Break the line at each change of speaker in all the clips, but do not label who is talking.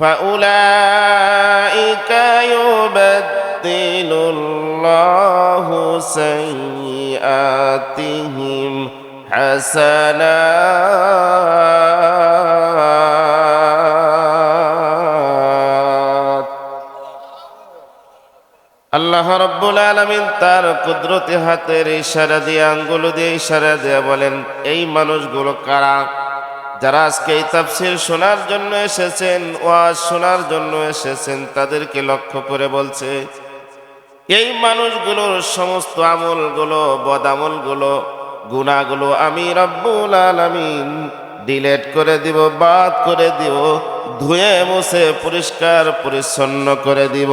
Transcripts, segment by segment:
فأولئك يبدل الله سيئاتهم حسنات আল্লাহ রব্বুল আলমিন তার কুদরতি হাতের ইশারা দিয়ে আঙ্গুল দিয়ে ইশারা দিয়ে বলেন এই মানুষগুলো কারা যারা আজকে এই তাফসির শোনার জন্য এসেছেন ওয়াজ শোনার জন্য এসেছেন তাদেরকে লক্ষ্য করে বলছে এই মানুষগুলোর সমস্ত আমলগুলো বদামলগুলো গুণাগুলো আমি রব্বুল আলামিন ডিলেট করে দিব বাদ করে দিব ধুয়ে মুছে পরিষ্কার পরিচ্ছন্ন করে দিব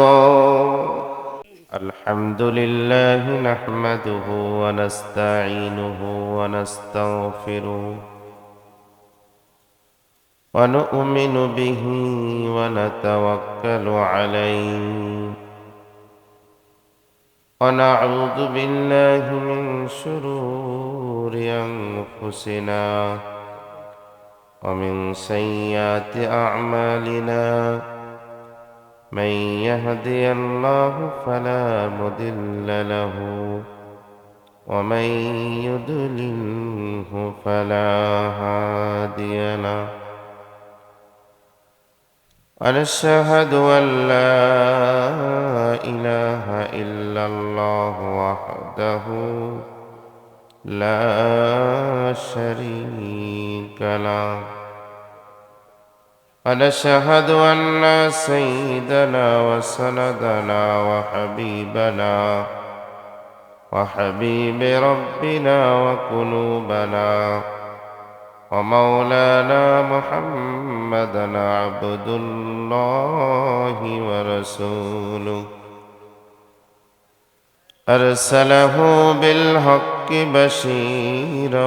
الحمد لله نحمده ونستعينه ونستغفره ونؤمن به ونتوكل عليه. ونعوذ بالله من شرور أنفسنا ومن سيئات أعمالنا. من يهدي الله فلا مضل له ومن يضلله فلا هادي له. ونشهد أن لا إله إلا الله وحده لا شريك له. ونشهد أن سيدنا وسندنا وحبيبنا وحبيب ربنا وقلوبنا ومولانا محمدا عبد الله ورسوله. أرسله بالحق بشيرا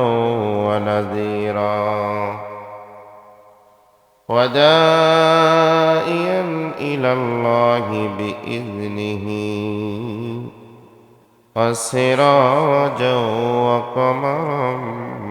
ونذيرا. ودائيا إلى الله بإذنه. وسراجا وقمرا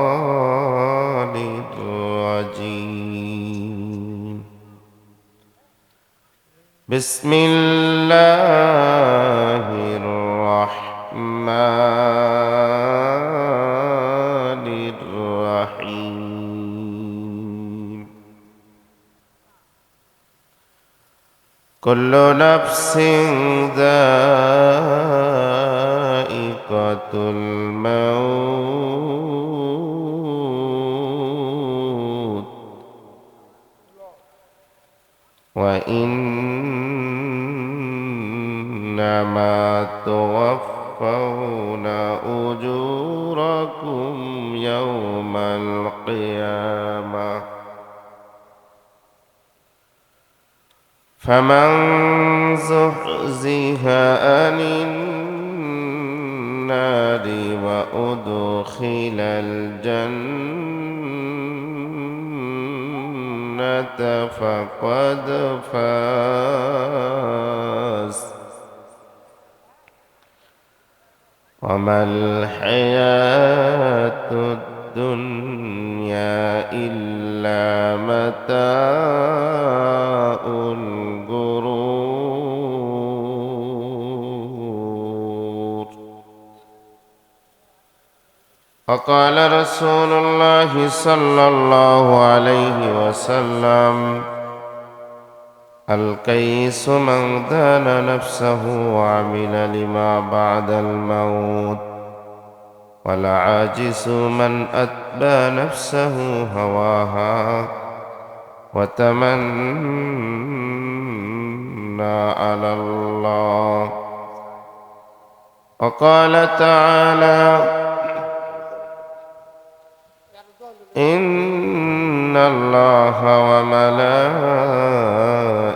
بسم الله الرحمن الرحيم. كل نفس ذائقة الموت. وإنما توفون أجوركم يوم القيامة. فمن زحزح عن النار وأدخل الجنة فقد فاز. وما الحياة الدنيا إلا متاع الغرور. وقال رسول الله صلى الله عليه وسلم الكيس من دان نفسه وعمل لما بعد الموت والعاجز من أتبى نفسه هواها وتمنى على الله. وقال تعالى إن الله وملائكته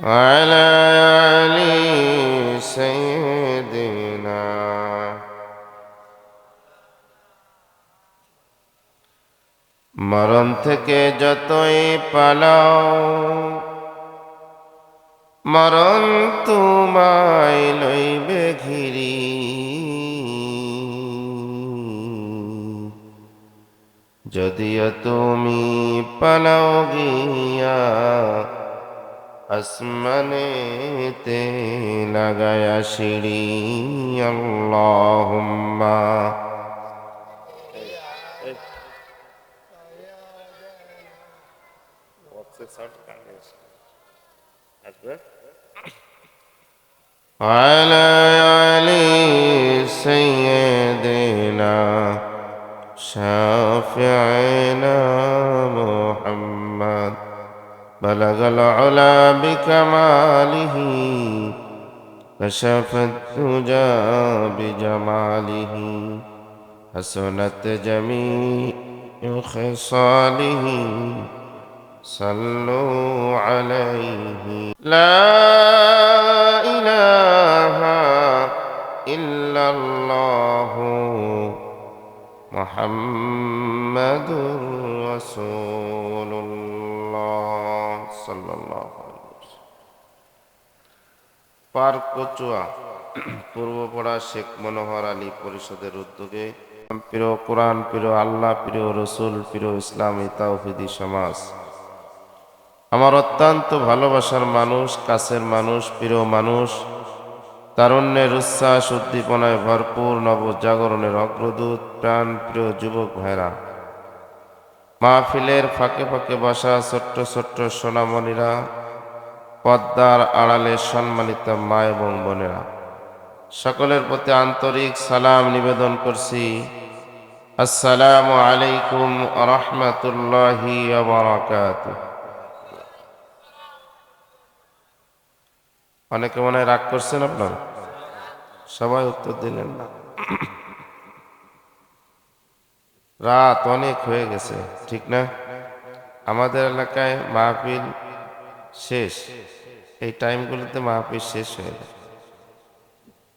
وعلى آل سيدنا মরণ থেকে যতই পালাও মরণ তোমায় লইবে ঘিরি যদিও তুমি পালাও গিয়া আসমানেতে লাগায়া সিঁড়ি আল্লাহুম্মা على آل سيدنا شافعنا محمد بلغ العلا بكماله كشف الدجى بجماله حسنت جميع خصاله صلوا عليه. لا إله إلا الله محمد رسول সাল্লাহ পার কচুয়া, পূর্বপড়া শেখ মনোহর আলী পরিষদের উদ্যোগে প্রিয় কোরআন, প্রিয় আল্লাহ, প্রিয় রসুল, প্রিয় ইসলাম ইতাউফিদি সমাজ। আমার অত্যন্ত ভালোবাসার মানুষ, কাছের মানুষ, প্রিয় মানুষ, তারুণ্যের উচ্ছ্বাস, উদ্দীপনায় ভরপুর, নবজাগরণের অগ্রদূত, প্রাণ প্রিয় যুবক ভাইরা। মাহফিলের ফাঁকে ফাঁকে বসা ছোট্ট ছোট্ট সোনামণিরা, পদ্মার আড়ালে সম্মানিত মা এবং বোনেরা। সকলের প্রতি আন্তরিক সালাম নিবেদন করছি। আসসালামু আলাইকুম রহমতুল্লাহি অনেকে মনে রাগ করছেন আপনার? সবাই উত্তর দিলেন না। রাত অনেক হয়ে গেছে, ঠিক না? আমাদের এলাকায় মাহফিল শেষ। এই টাইমগুলোতে মাহফিল শেষ হয়ে যায়।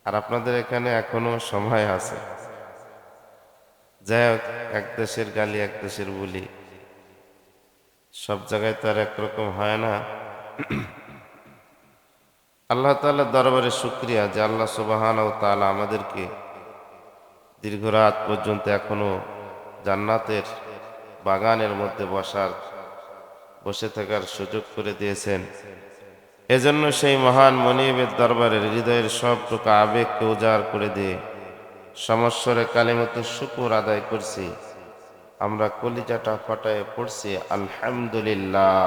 আর আপনাদের এখানে এখনও সময় আছে। যাই হোক, এক দেশের গালি, এক দেশের বুলি। সব জায়গায় তো আর একরকম হয় না। আল্লাহ তাআলার দরবারে শুক্রিয়া যে আল্লাহ সুবাহান ও তাআলা আমাদেরকে দীর্ঘ রাত পর্যন্ত এখনও জান্নাতের বাগানের মধ্যে বসার, বসে থাকার সুযোগ করে দিয়েছেন। এজন্য সেই মহান মনিবের দরবারের হৃদয়ের সব সবটুকু আবেগকে উজাড় করে দিয়ে সমস্বরে কালিমতো শুকুর আদায় করছি। আমরা কলিজাটা ফাটায় পড়ছি, আলহামদুলিল্লাহ।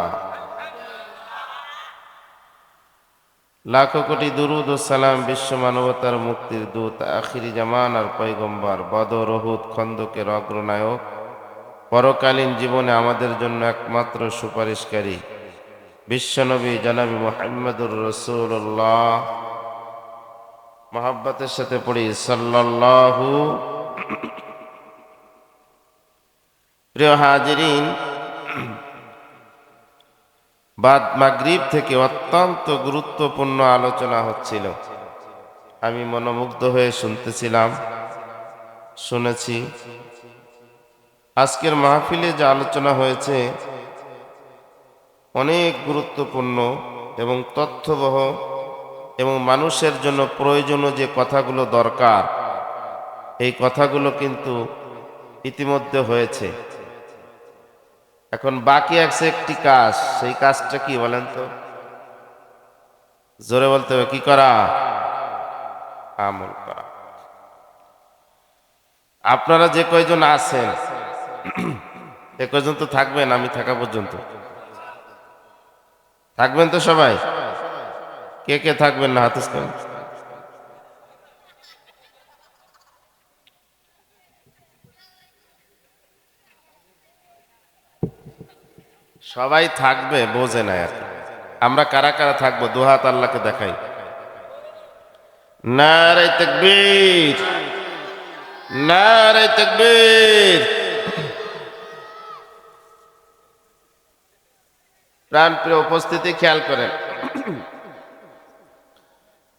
লাখো কোটি দুরুদ ও সালাম বিশ্ব মানবতার মুক্তির দূত, আখিরি জামানার পৈগম্বর বদর রহুদ খন্দকের অগ্রনায়ক। পরকালীন জীবনে আমাদের জন্য একমাত্র সুপারিশকারী বিশ্বনবী জনাবি মোহাম্মদুর রসুল্লাহ মহাব্বতের সাথে পড়ি, সাল্লাল্লাহু প্রিয় হাজিরিন বাদ মাগরিব থেকে অত্যন্ত গুরুত্বপূর্ণ আলোচনা হচ্ছিল। আমি মনোমুগ্ধ হয়ে শুনতেছিলাম, শুনেছি। আজকের মাহফিলে যে আলোচনা হয়েছে, অনেক গুরুত্বপূর্ণ এবং তথ্যবহ এবং মানুষের জন্য প্রয়োজনীয় যে কথাগুলো দরকার, এই কথাগুলো কিন্তু ইতিমধ্যে হয়েছে। এখন বাকি আছে একটি কাজ। সেই কাজটা কি বলেন তো? জোরে বলতে হবে, কি করা? আমল করা। আপনারা যে কয়জন আছেন এ কয়জন তো থাকবেন, আমি থাকা পর্যন্ত। থাকবেন তো সবাই? কে কে থাকবেন না, হাতিস সবাই থাকবে, বোঝে না আর আমরা কারা কারা থাকব? দুহাত আল্লাহকে দেখাই। নারে তকবীর। নারে তকবীর। প্রাণ প্রিয় উপস্থিতি, খেয়াল করেন।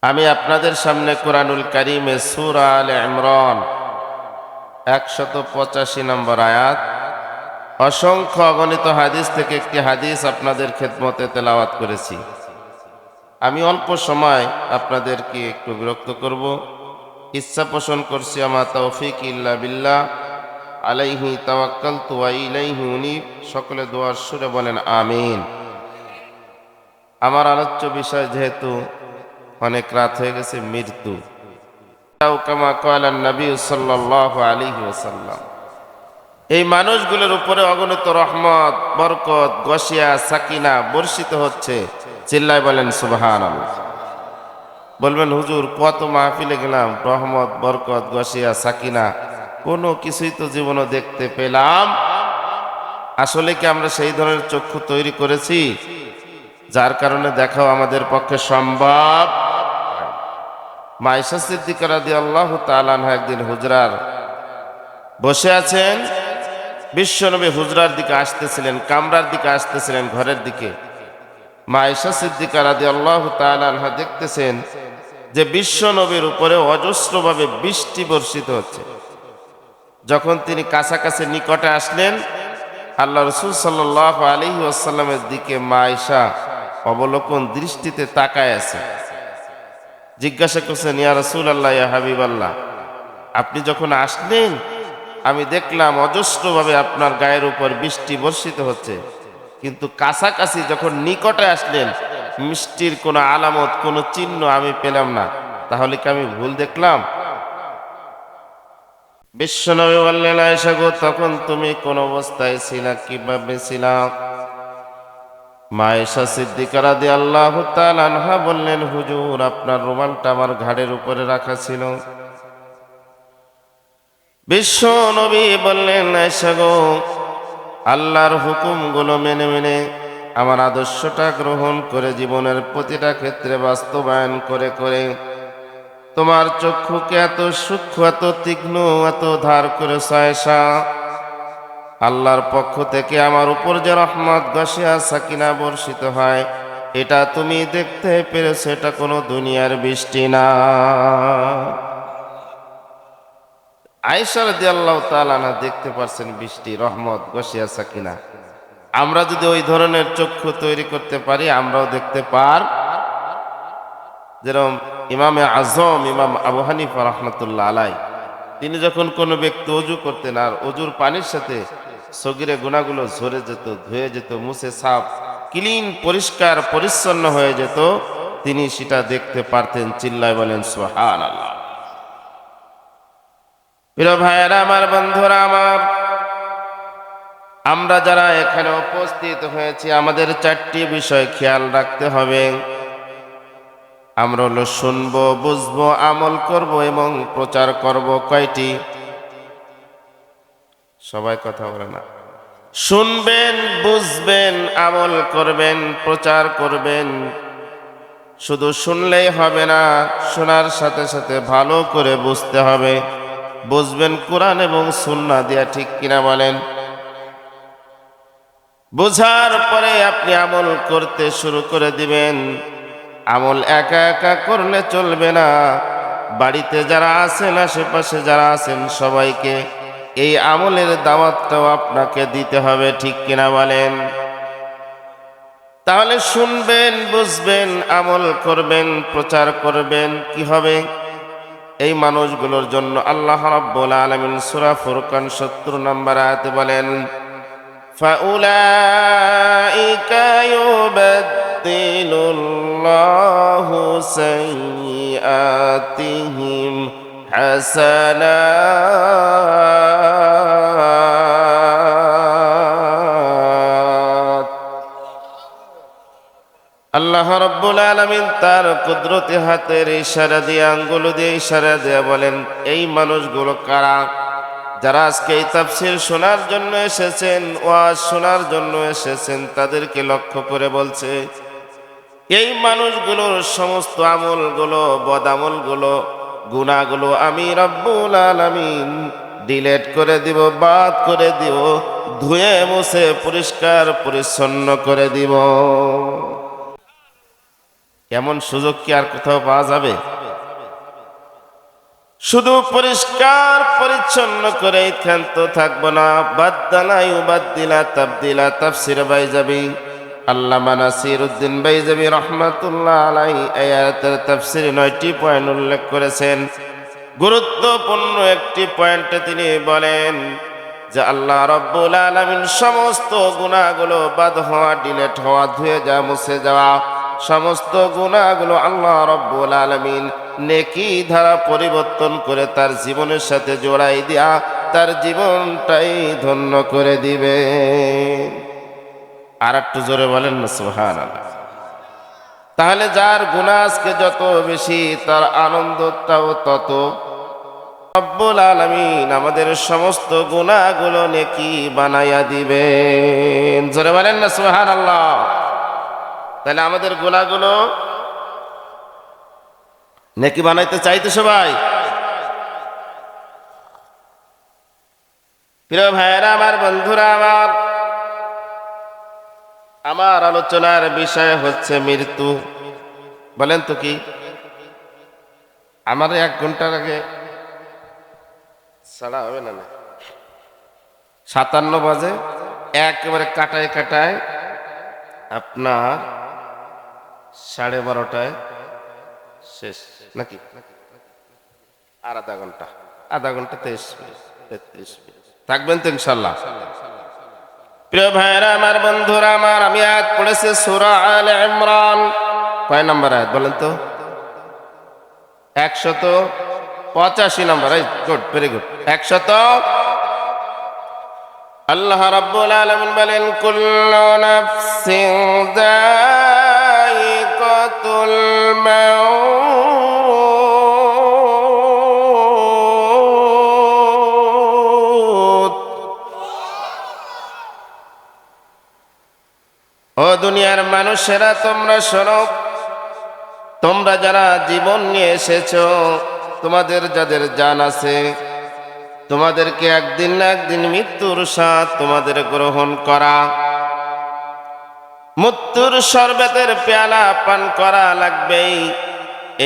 আমি আপনাদের সামনে কোরআনুল কারিমে সুরা আল ইমরান, একশত পঁচাশি নম্বর আয়াত অসংখ্য অগণিত হাদিস থেকে একটি হাদিস আপনাদের খেদমতে তেলাওয়াত করেছি। আমি অল্প সময় আপনাদেরকে একটু বিরক্ত করব। ইচ্ছা পোষণ করছি আমার তৌফিক ইল্লা বিল্লাহ। আলাইহি তাওয়াক্কাল তুয়া ইলাইহি উনিব। সকলে দোয়ার সুরে বলেন, আমিন। আমার আলোচ্য বিষয় যেহেতু অনেক রাত হয়ে গেছে, মৃত্যু। কামা কয়ালান নবী সাল্লাল্লাহু আলাইহি ওয়াসাল্লাম। এই মানুষগুলোর উপরে অগণিত রহমত, বরকত গসিয়া সাকিনা বর্ষিত হচ্ছে। চিল্লায় বলেন সুবহান বলবেন, হুজুর, কত মাহফিলে গেলাম, রহমত, বরকত গসিয়া সাকিনা, কোনো কিছুই তো জীবনে দেখতে পেলাম। আসলে কি আমরা সেই ধরনের চক্ষু তৈরি করেছি? যার কারণে দেখাও আমাদের পক্ষে সম্ভব। মাইশা সিদ্দিকা রাদি আল্লাহ তালানহা একদিন হুজরার বসে আছেন। বিশ্বনবী হুজরার দিকে আসতেছিলেন, কামরার দিকে আসতেছিলেন ঘরের দিকে। মায়েশা সিদ্দিকা রাদি আল্লাহ তালানহা দেখতেছেন যে বিশ্বনবীর উপরে অজস্রভাবে বৃষ্টি বর্ষিত হচ্ছে। যখন তিনি কাছাকাছি নিকটে আসলেন, আল্লাহ রসুল সাল্লাহ আলী আসাল্লামের দিকে মায়েশা অবলোকন দৃষ্টিতে তাকায় আছে। জিজ্ঞাসা করছেন, ইয়া রসুল আল্লাহ ইয়া হাবিব আল্লাহ আপনি যখন আসলেন আমি দেখলাম অজস্রভাবে আপনার গায়ের উপর বৃষ্টি বর্ষিত হচ্ছে। কিন্তু কাছাকাছি যখন নিকটে আসলেন, মিষ্টির কোনো আলামত, কোনো চিহ্ন আমি পেলাম না। তাহলে কি আমি ভুল দেখলাম? বিশ্বনবী বললেন আয়সা গো, তখন তুমি কোন অবস্থায় ছিলা? কীভাবে ছিলা? মায়েশা সিদ্দিকারা দিয়ে আল্লাহ আনহা বললেন, হুজুর, আপনার রুমালটা আমার ঘাড়ের উপরে রাখা ছিল। বিশ্ব নবী বললেন গো, আল্লাহর হুকুমগুলো মেনে মেনে আমার আদর্শটা গ্রহণ করে জীবনের প্রতিটা ক্ষেত্রে বাস্তবায়ন করে করে তোমার চক্ষুকে এত সূক্ষ্ম, এত তীক্ষ্ণ, এত ধার করে সয়সা আল্লাহর পক্ষ থেকে আমার উপর যে রহমত, গসিয়া, সাকিনা বর্ষিত হয়, এটা তুমি দেখতে পেরেছ, এটা কোনো দুনিয়ার বৃষ্টি না। আয়সার দিয়ে আল্লাহ তালানা দেখতে পারছেন বৃষ্টি, রহমত গসিয়া সাকিনা আমরা যদি ওই ধরনের চক্ষু তৈরি করতে পারি, আমরাও দেখতে পার। যেরকম ইমামে আজম, ইমাম আবু হানিফা রহমতুল্লাহ আলাই, তিনি যখন কোনো ব্যক্তি অজু করতেন আর অজুর পানির সাথে সগিরে গুণাগুলো ঝরে যেত, ধুয়ে যেত, মুছে সাফ, ক্লিন, পরিষ্কার, পরিচ্ছন্ন হয়ে যেত, তিনি সেটা দেখতে পারতেন, চিল্লায় বলেন সোহান আল্লাহ প্রিয় ভাইয়েরা, আমার বন্ধুরা, আমার আমরা যারা এখানে উপস্থিত হয়েছি, আমাদের চারটি বিষয় খেয়াল রাখতে হবে। আমরা হলো শুনব, বুঝব, আমল করব এবং প্রচার করব কয়টি? সবাই কথা বলে না। শুনবেন, বুঝবেন, আমল করবেন, প্রচার করবেন। শুধু শুনলেই হবে না, শোনার সাথে সাথে ভালো করে বুঝতে হবে। বুঝবেন কোরআন এবং সুন্না দিয়া ঠিক কিনা বলেন? বোঝার পরে আপনি আমল করতে শুরু করে দিবেন। আমল একা একা করলে চলবে না। বাড়িতে যারা আছেন, আশেপাশে যারা আছেন, সবাইকে এই আমলের দাওয়াতটাও আপনাকে দিতে হবে, ঠিক কিনা বলেন? তাহলে শুনবেন, বুঝবেন, আমল করবেন, প্রচার করবেন, কি হবে? এই মানুষগুলোর জন্য আল্লাহ রাব্বুল আলামিন সূরা ফুরকান 70 নম্বর আয়াতে বলেন فأولئك يبدل الله سيئاتهم حسنات আল্লাহ রব্বুল আলমিন তার কুদরতি হাতের ইশারা দিয়ে, আঙ্গুল দিয়ে ইশারা দিয়ে বলেন, এই মানুষগুলো কারা? যারা আজকে এই তাফসির শোনার জন্য এসেছেন, ওয়াজ শোনার জন্য এসেছেন, তাদেরকে লক্ষ্য করে বলছে, এই মানুষগুলোর সমস্ত আমলগুলো, বদামলগুলো গুণাগুলো আমি রব্বুল আলামিন ডিলেট করে দিব, বাদ করে দিব, ধুয়ে মুছে, পরিষ্কার, পরিচ্ছন্ন করে দিব। এমন সুযোগ কি আর কোথাও পাওয়া যাবে? শুধু পরিষ্কার, পরিচ্ছন্ন করে ক্ষান্ত থাকব না। বাদ্দালাই উবাদ্দিলা তাবদিলা তাফসির বাই আল্লামা বাই যাবি আলাই আয়াতের তাফসির নয়টি পয়েন্ট উল্লেখ করেছেন। গুরুত্বপূর্ণ একটি পয়েন্টে তিনি বলেন যে, আল্লাহ রব্বুল আলমিন সমস্ত গুণাগুলো বাদ হওয়া, ডিলেট হওয়া, ধুয়ে যাওয়া মুছে যাওয়া সমস্ত গুণাগুলো আল্লাহ রব্বুল আলমিন নেকি ধারা পরিবর্তন করে তার জীবনের সাথে জোড়াই দিয়া তার জীবনটাই ধন্য করে দিবে। আর একটু জোরে বলেন না সুহান তাহলে যার গুণা আজকে যত বেশি, তার আনন্দটাও তত। রব্বুল আলমিন আমাদের সমস্ত গুণাগুলো নেকি বানাইয়া দিবেন। জোরে বলেন না সুহান আল্লাহ তাহলে আমাদের গুণাগুলো নেকি বানাইতে চাইতে সবাই। প্রিয় ভাইয়েরা, আমার বন্ধুরা, আমার আমার আলোচনার বিষয় হচ্ছে মৃত্যু। বলেন তো কি? আমার এক ঘণ্টার আগে ছাড়া হবে না। সাতান্ন বাজে, একেবারে কাটায় কাটায় আপনার সাড়ে বারোটায় শেষ, নাকি? আর আধা ঘণ্টা। আধা ঘণ্টা তেইশ তেত্রিশ থাকবেন তো ইনশাল্লাহ। প্রিয় ভাইরা আমার বন্ধুরা, আমার আমি আয়াত পড়েছি সুরা আল ইমরান। কয় নম্বর আয়াত বলেন তো? একশত পঁচাশি নম্বর। এই গুড, ভেরি গুড। একশত আল্লাহ রাব্বুল আলামিন বলেন, কুল্লু নাফসিন ও দুনিয়ার মানুষেরা, তোমরা শোনো, তোমরা যারা জীবন নিয়ে এসেছ, তোমাদের যাদের জান আছে, তোমাদেরকে একদিন না একদিন মৃত্যুর সাথ তোমাদের গ্রহণ করা। মৃত্যুর শরবতের পেয়ালা পান করা লাগবেই।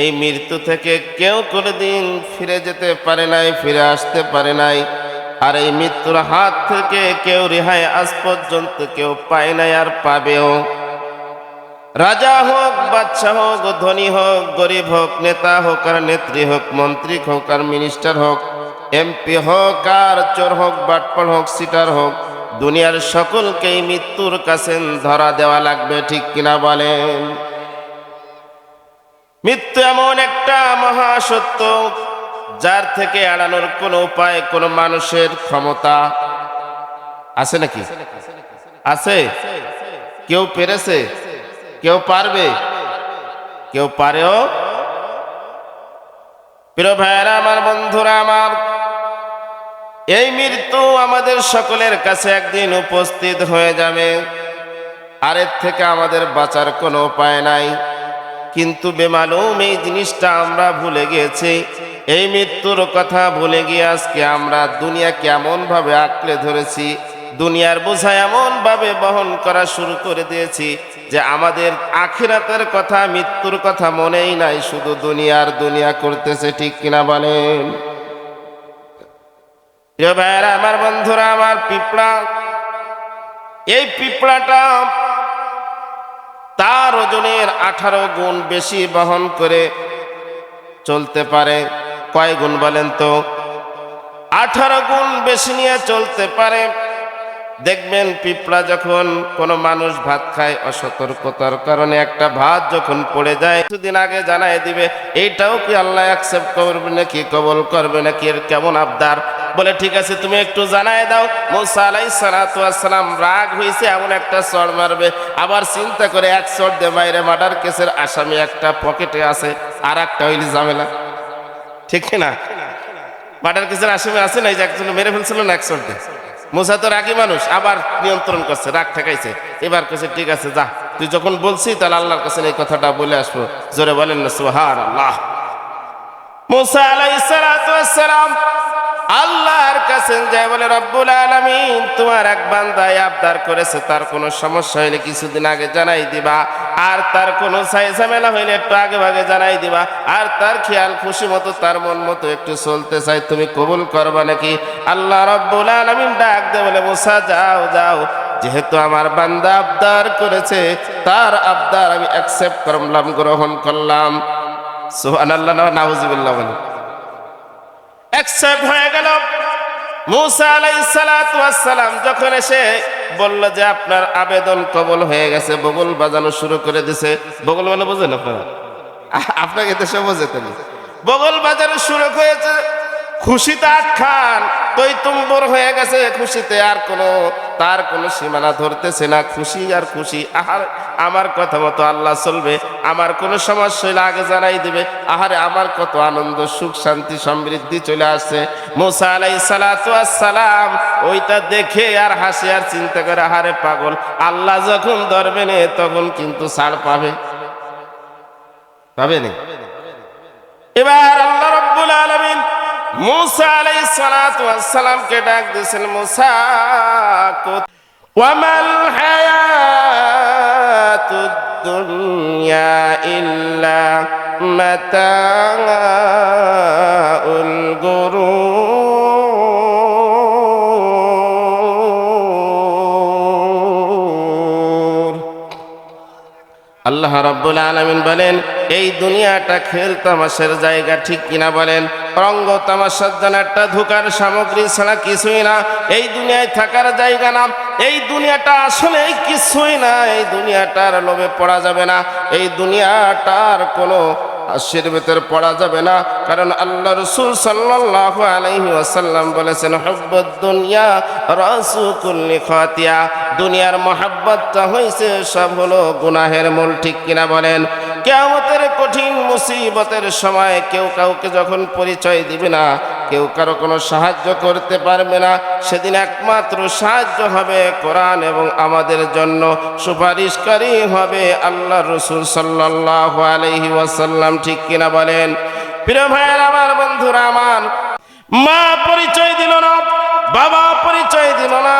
এই মৃত্যু থেকে কেউ কোনোদিন ফিরে যেতে পারে নাই, ফিরে আসতে পারে নাই। আর এই মৃত্যুর হাত থেকে কেউ রেহাই আজ পর্যন্ত কেউ পায় নাই আর পাবেও। রাজা হোক বাচ্চা হোক, ধনী হোক, গরিব হোক, নেতা হোক আর নেত্রী হোক, মন্ত্রী হোক আর মিনিস্টার হোক, এমপি হোক আর চোর হোক বাটপাল হোক, সিটার হোক দুনিয়ার সকলকেই মৃত্যুর কাছে ধরা দেওয়া লাগবে, ঠিক কিনা বলেন? মৃত্যু এমন একটা মহাসত্য, যার থেকে এড়ানোর কোনো উপায় কোনো মানুষের ক্ষমতা আছে নাকি? আছে। কেউ পেরেছে? কেউ পারবে? কেউ পারেও? প্রিয় ভাইয়েরা, আমার বন্ধুরা, আমার এই মৃত্যু আমাদের সকলের কাছে একদিন উপস্থিত হয়ে যাবে। আর এর থেকে আমাদের বাঁচার কোনো উপায় নাই। কিন্তু বেমালুম এই জিনিসটা আমরা ভুলে গিয়েছি। এই মৃত্যুর কথা ভুলে গিয়ে আজকে আমরা দুনিয়া কেমন ভাবে আঁকড়ে ধরেছি, দুনিয়ার বোঝা এমন ভাবে বহন করা শুরু করে দিয়েছি যে আমাদের আখিরাতের কথা, মৃত্যুর কথা মনেই নাই, শুধু দুনিয়ার দুনিয়া করতেছে, ঠিক কিনা বলেন? আমার বন্ধুরা, আমার পিঁপড়া, এই পিঁপড়াটা তার ওজনের আঠারো গুণ বেশি বহন করে চলতে পারে। কয় গুণ বলেন তো? আঠারো গুণ বেশি নিয়ে চলতে পারে। দেখবেন পিঁপড়া যখন কোনো মানুষ ভাত খায় অসতর্কতার কারণে একটা ভাত যখন পড়ে যায়, কিছুদিন আগে জানাই দিবে, এইটাও কি আল্লাহ অ্যাকসেপ্ট করবে নাকি, কবল করবে নাকি, এর কেমন আবদার? বলে, ঠিক আছে, তুমি একটু জানাই দাও। মুসা রাগ হয়েছে এমন একটা চড় মারবে। আবার চিন্তা করে এক চড় দিয়ে বাইরে মার্ডার কেসের আসামি একটা পকেটে আছে, আর একটা হইলি ঝামেলা। ঠিক না? মার্ডার কেসের আসামি আছে না, এই যে একজন মেরে ফেলছিল না এক চড় দিয়ে? মুসা তো রাগি মানুষ, আবার নিয়ন্ত্রণ করছে, রাগ ঠেকাইছে। এবার কাছে ঠিক আছে, যা। তুই যখন বলছি তাহলে আল্লাহর কাছে এই কথাটা বলে আসব। জোরে বলেন না সুহার আল্লাহ মুসা আলাইহিস সালাম কাছে যায় বলে রব্বুল আলামিন তোমার এক বান্দায় আবদার করেছে তার কোনো সমস্যা হইলে কিছুদিন আগে জানাই দিবা আর তার কোনো সাই ঝামেলা হইলে একটু আগে ভাগে জানাই দিবা আর তার খেয়াল খুশি মতো তার মন মতো একটু চলতে চাই তুমি কবুল করবা নাকি আল্লাহ রব্বুল আলামিন ডাক দে বলে মুসা যাও যাও যেহেতু আমার বান্দা আবদার করেছে তার আবদার আমি অ্যাকসেপ্ট করলাম গ্রহণ করলাম সুবহানাল্লাহ নাউজুবিল্লাহ বলে অ্যাকসেপ্ট হয়ে গেল মুসা আলাইসালাম যখন এসে বলল যে আপনার আবেদন কবল হয়ে গেছে, বগল বাজানো শুরু করে দিছে। বগল মানে বোঝেন আপনারা? আপনাকে আপনাকে দেশে বোঝে তুমি বগল বাজানো শুরু করেছে খুশিতে আখ্যান তৈ তুম্বর হয়ে গেছে খুশিতে আর কোনো, তার কোনো সীমানা ধরতেছে না, খুশি আর খুশি। আহার, আমার কথা মতো আল্লাহ চলবে, আমার কোনো সমস্যা আগে জানাই দিবে। আহারে, আমার কত আনন্দ, সুখ, শান্তি, সমৃদ্ধি চলে আসছে। মুসা আলাই সালাম, ওইটা দেখে আর হাসি আর চিন্তা করে, আহারে পাগল, আল্লাহ যখন ধরবে নে, তখন কিন্তু ছাড় পাবে। পাবে নি? এবার আল্লাহ রব্বুল আলামিন মুসা আলাইহিস সালাতু ওয়াস সালামকে ডাক দিয়েছেন, মুসা ওয়ামাল হায়াতুদ দুনিয়া ইল্লা গুরুর। আল্লাহ রাব্বুল আলামিন বলেন, এই দুনিয়াটা খেল তামাশার জায়গা ঠিক কিনা বলেন? রঙ্গ তামাশার জন্য একটা ধোকার সামগ্রী ছাড়া কিছুই না। এই দুনিয়ায় থাকার জায়গা না। এই দুনিয়াটা আসলে কিছুই না। এই দুনিয়াটার লোভে পড়া যাবে না। এই দুনিয়াটার কোনো ভেতর পড়া যাবে না। কারণ আল্লাহ রসুল সাল্লাহ আলাইহি ওয়াসাল্লাম বলেছেন হব্বত দুনিয়া রসুকুল্লি খাতিয়া। দুনিয়ার মহাব্বতটা হয়েছে সব হলো গুনাহের মূল, ঠিক কিনা বলেন? কেয়ামতের কঠিন মুসিবতের সময় কেউ কাউকে যখন পরিচয় দিবে না, কেউ কারও কোনো সাহায্য করতে পারবে না, সেদিন একমাত্র সাহায্য হবে কোরআন এবং আমাদের জন্য সুপারিশকারী হবে আল্লাহ রসুল সাল্লাহ আলহি ওয়াসাল্লাম, ঠিক কিনা বলেন? প্রিয় ভাইয়ের, আমার বন্ধুরা, আমার মা পরিচয় দিল না বাবা পরিচয় দিল না,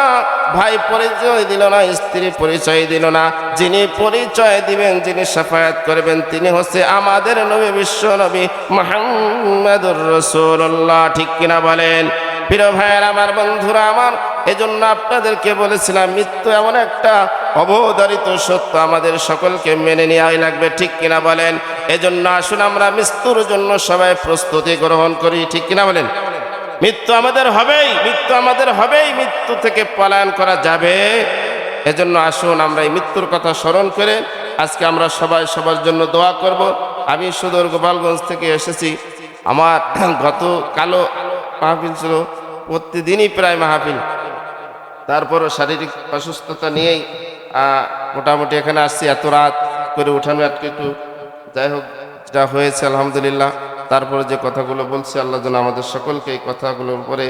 ভাই পরিচয় দিল না, স্ত্রী পরিচয় দিল না। যিনি পরিচয় দিবেন, যিনি সাফায়াত করবেন, তিনি হচ্ছে আমাদের নবী, বিশ্ব নবী মোহাম্মদুর রসুল্লাহ ঠিক কিনা বলেন? প্রিয় ভাইয়ের, আমার বন্ধুরা, আমার এজন্য আপনাদেরকে বলেছিলাম, মৃত্যু এমন একটা অবধারিত সত্য আমাদের সকলকে মেনে নেওয়াই লাগবে, ঠিক কিনা বলেন? এজন্য আসুন আমরা মৃত্যুর জন্য সবাই প্রস্তুতি গ্রহণ করি, ঠিক কিনা বলেন? মৃত্যু আমাদের হবেই, মৃত্যু আমাদের হবেই, মৃত্যু থেকে পলায়ন করা যাবে। এজন্য আসুন আমরা এই মৃত্যুর কথা স্মরণ করে আজকে আমরা সবাই সবার জন্য দোয়া করব। আমি সুদূর গোপালগঞ্জ থেকে এসেছি। আমার গত কালো মাহফিল ছিল, প্রতিদিনই প্রায় মাহফিল। তারপরও শারীরিক অসুস্থতা নিয়েই মোটামুটি এখানে আসছি, এত রাত করে উঠানো আজকে একটু। যাই হোক, যা হয়েছে, আলহামদুলিল্লাহ। তারপরে যে কথাগুলো বলছি, আল্লাহ যেন আমাদের সকলকে এই কথাগুলোর উপরে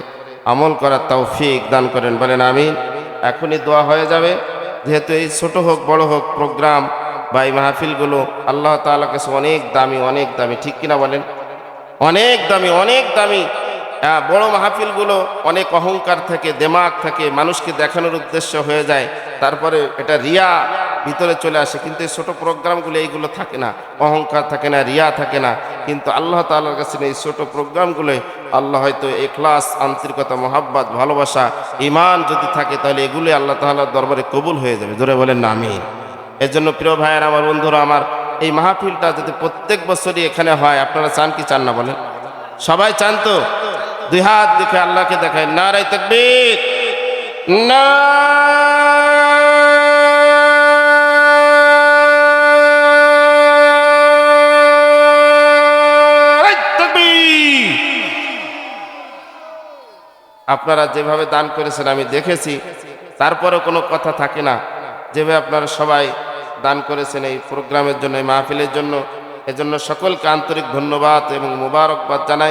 আমল করার তাও তৌফিক দান করেন। বলেন আমি এখনই দোয়া হয়ে যাবে। যেহেতু এই ছোট হোক, বড় হোক প্রোগ্রাম বা এই মাহফিলগুলো আল্লাহ তাআলা কাছে অনেক দামি অনেক দামি। ঠিক কিনা বলেন? অনেক দামি অনেক দামি। বড় মাহফিলগুলো অনেক অহংকার থাকে দেমাগ থাকে মানুষকে দেখানোর উদ্দেশ্য হয়ে যায়। তারপরে এটা রিয়া ভিতরে চলে আসে, কিন্তু এই ছোট প্রোগ্রামগুলো এইগুলো থাকে না, অহংকার থাকে না, রিয়া থাকে না। কিন্তু আল্লাহ তাআলার কাছে এই ছোট প্রোগ্রামগুলোয় আল্লাহ হয়তো এখলাস, আন্তরিকতা, মহাব্বাত, ভালোবাসা ইমান যদি থাকে, তাহলে এগুলোই আল্লাহ তাআলার দরবারে কবুল হয়ে যাবে। ধরে বলেন না আমি এর জন্য প্রিয় ভাইয়ের, আমার বন্ধুরা, আমার এই মাহফিলটা যদি প্রত্যেক বছরই এখানে হয়, আপনারা চান কি চান না বলেন? সবাই চান তো? দুই হাত দেখে আল্লাহকে দেখায়। নারাই তকবীর। না আপনারা যেভাবে দান করেছেন, আমি দেখেছি। তারপরে কোনো কথা থাকে না। যেভাবে আপনারা সবাই দান করেছেন এই প্রোগ্রামের জন্য, এই মাহফিলের জন্য, এজন্য সকলকে আন্তরিক ধন্যবাদ এবং মুবারকবাদ জানাই।